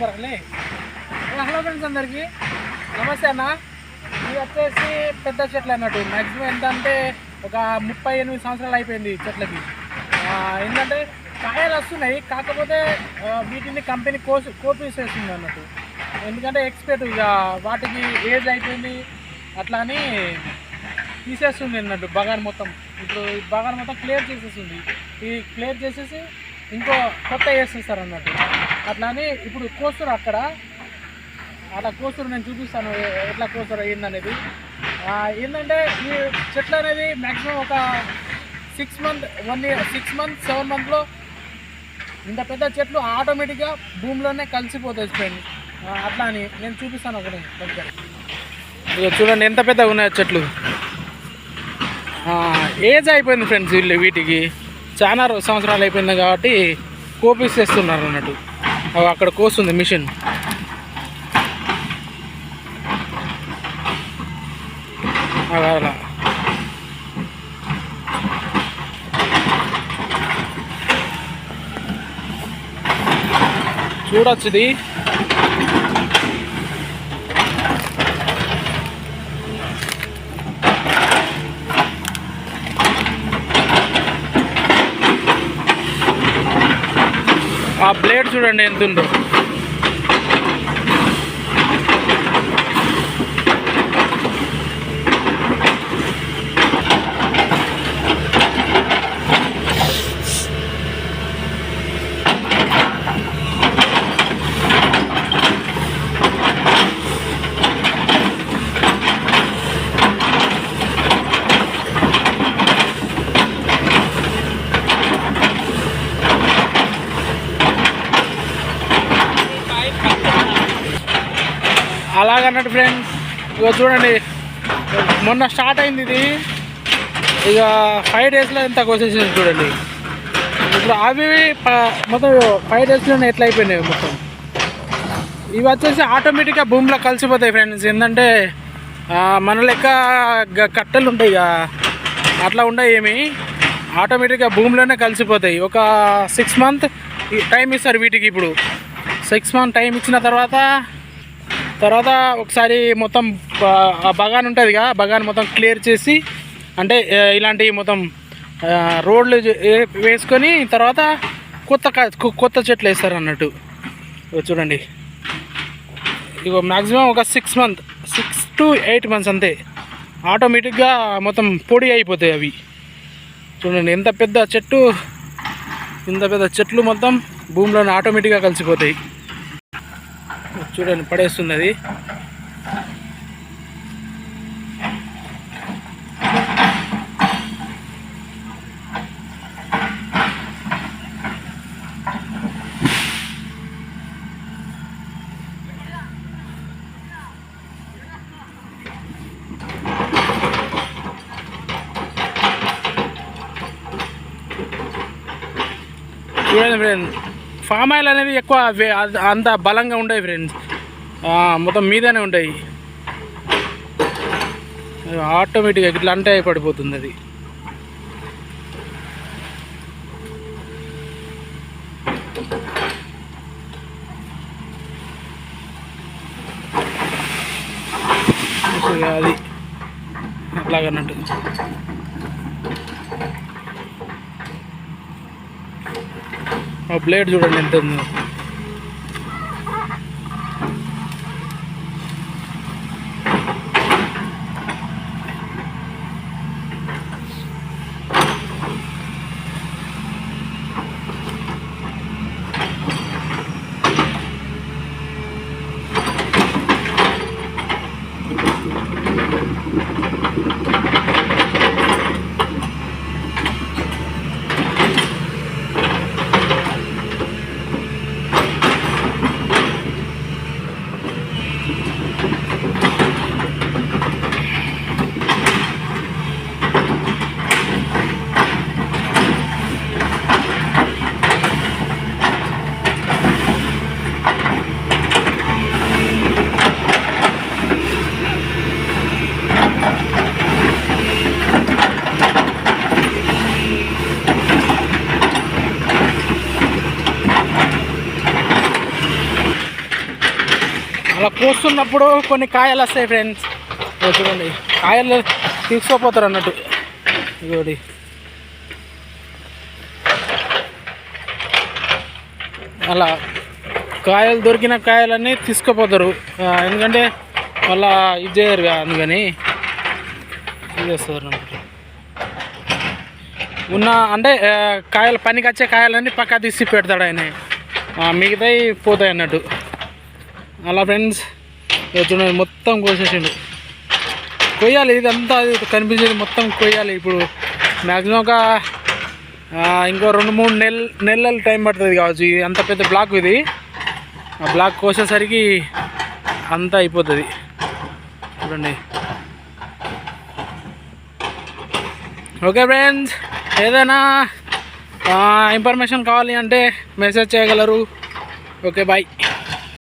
పరకలే hello friends అందరికీ. నమస్తే అన్న. ఇది వచ్చేసి పెద్ద చెట్లు అన్నట్టు. మ్యాక్సిమం ఎంత అంటే ఒక ముప్పై ఎనిమిది సంవత్సరాలు అయిపోయింది చెట్లకి. ఏంటంటే కాయలు వస్తున్నాయి. కాకపోతే వీటిని కంపెనీ కోసి కోపేసేస్తుంది అన్నట్టు. ఎందుకంటే ఎక్స్పర్ట్ ఇక వాటికి ఏజ్ అయిపోయింది. అట్లా అని తీసేస్తుంది అన్నట్టు బగాన్ మొత్తం. ఇప్పుడు బగాన్ మొత్తం క్లియర్ చేసేస్తుంది. ఈ క్లియర్ చేసేసి ఇంకో కొత్త వేసేస్తారు అన్నట్టు. అట్లా అని ఇప్పుడు కోస్తారు అక్కడ అట్లా కోస్తారు నేను చూపిస్తాను ఎట్లా కోస్తారు ఏందనేది ఏంటంటే ఈ చెట్లు అనేది మ్యాక్సిమం ఒక six month one year six month seven మంత్లో ఇంత పెద్ద చెట్లు ఆటోమేటిక్గా భూమిలోనే కలిసిపోతాయి ఫ్రెండ్ అట్లా అని నేను చూపిస్తాను ఒకటి దగ్గర ఇక చూడండి ఎంత పెద్దగా ఉన్నాయి చెట్లు. ఏజ్ అయిపోయింది ఫ్రెండ్స్ వీళ్ళు వీటికి. చాలా సంవత్సరాలు అయిపోయింది కాబట్టి కోపిస్తేస్తున్నారు అన్నట్టు. అక్కడ కోస్తుంది మిషన్. అలా అలా. చూడొచ్చుది. ఆ బ్లేడ్ చూడండి ఎంత ఉందో. అలాగన్నట్టు ఫ్రెండ్స్ ఇక చూడండి మొన్న స్టార్ట్ అయింది ఇది. ఇక ఫైవ్ డేస్లో ఎంత కోసేసింది చూడండి. ఇప్పుడు అవి ప- మొత్తం ఫైవ్ డేస్లోనే ఎట్లా అయిపోయినాయి మొత్తం. ఇవి వచ్చేసి ఆటోమేటిక్గా భూమిలో కలిసిపోతాయి ఫ్రెండ్స్ ఏంటంటే మన లెక్క కట్టెలు ఉంటాయి ఇక అట్లా ఉండవు ఏమి. ఆటోమేటిక్గా భూమిలోనే కలిసిపోతాయి. ఒక సిక్స్ మంత్ టైం ఇస్తారు వీటికి ఇప్పుడు. సిక్స్ మంత్ టైం ఇచ్చిన తర్వాత తర్వాత ఒకసారి మొత్తం ఆ బగాన్ ఉంటుంది కదా బగాన్ మొత్తం క్లియర్ చేసి అంటే ఇలాంటివి ఇలాంటి మొత్తం రోడ్లు వేసుకొని తర్వాత కొత్త కొత్త చెట్లు వేస్తారు అన్నట్టు. చూడండి. ఇగో మ్యాక్సిమం ఒక six month six to eight months అంతే. ఆటోమేటిక్గా మొత్తం పొడి అయిపోతాయి అవి. చూడండి ఎంత పెద్ద చెట్టు ఇంత పెద్ద చెట్లు మొత్తం భూమిలోనే ఆటోమేటిక్గా కలిసిపోతాయి. చూడండి పడేస్తున్నది. చూడండి ఫ్రెండ్ ఫామ్ ఆయిల్ అనేది ఎక్కువ అంత బలంగా ఉండవు ఫ్రెండ్స్ మొత్తం మీదనే ఉంటాయి ఆటోమేటిక్గా ఇట్లా అంటే పడిపోతుంది అది. అది అట్లాగన్నట్టు. ఆ బ్లేడ్ చూడండి ఎంత ఉందో కోస్తున్నప్పుడు కొన్ని కాయలు వస్తాయి ఫ్రెండ్స్ చూడండి కాయలు తీసుకోపోతారు అన్నట్టు. ఇదిగోటి అలా కాయలు దొరికిన కాయలన్నీ తీసుకుపోతారు. ఎందుకంటే మళ్ళా ఇది చేయరు కదా అందుకని ఇది చేస్తారు అన్నమాట ఉన్న అంటే కాయలు పనికి వచ్చే కాయలన్నీ పక్కా తీసి పెడతాడు ఆయన. మిగతాయి పోతాయి అన్నట్టు. అలా ఫ్రెండ్స్ చూడండి మొత్తం కోసేసిండు. కొయ్యాలి ఇదంతా కనిపించేది మొత్తం కొయ్యాలి. ఇప్పుడు మ్యాక్సిమం ఒక ఇంకో రెండు మూడు నెల నెలలు టైం పడుతుంది కావచ్చు. ఇది అంత పెద్ద బ్లాక్ ఇది. ఆ బ్లాక్ కోసేసరికి అంతా అయిపోతుంది. చూడండి. ఓకే ఫ్రెండ్స్ ఏదైనా ఇన్ఫర్మేషన్ కావాలి అంటే మెసేజ్ చేయగలరు. Okay bye